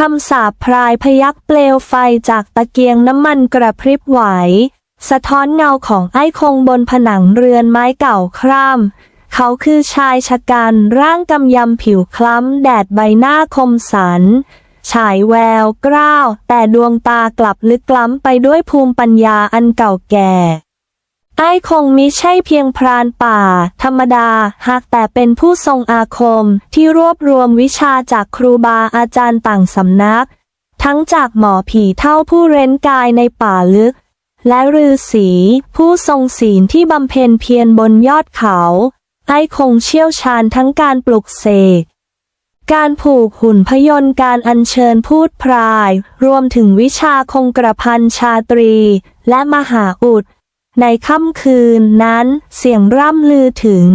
คำสาปพรายพยักเปลวไฟจากตะเกียงน้ำมันกระพริบไหว สะท้อนเงาของไอ้คงบนผนังเรือนไม้เก่าคร่ำเขาคือชายชะกันร่างกำยำผิวคล้ำ แดดใบหน้าคมสัน ฉายแววกล้าว แต่ดวงตากลับลึกล้ำไปด้วยภูมิปัญญาอันเก่าแก่ ไอ้คงมิใช่เพียงพรานป่า ธรรมดา หากแต่เป็นผู้ทรงอาคมที่รวบรวมวิชาจากครูบาอาจารย์ต่างสำนัก ทั้งจากหมอผีเท่าผู้เร้นกายในป่าลึก และฤาษีผู้ทรงศีลที่บำเพ็ญเพียรบนยอดเขา ไอ้คงเชี่ยวชาญทั้งการปลุกเสกการผูกหุ่นพยนต์การอัญเชิญพูดพราย รวมถึงวิชาคงกระพันชาตรี และมหาอุด ในค่ำคืนนั้นเสียงร่ำลือถึง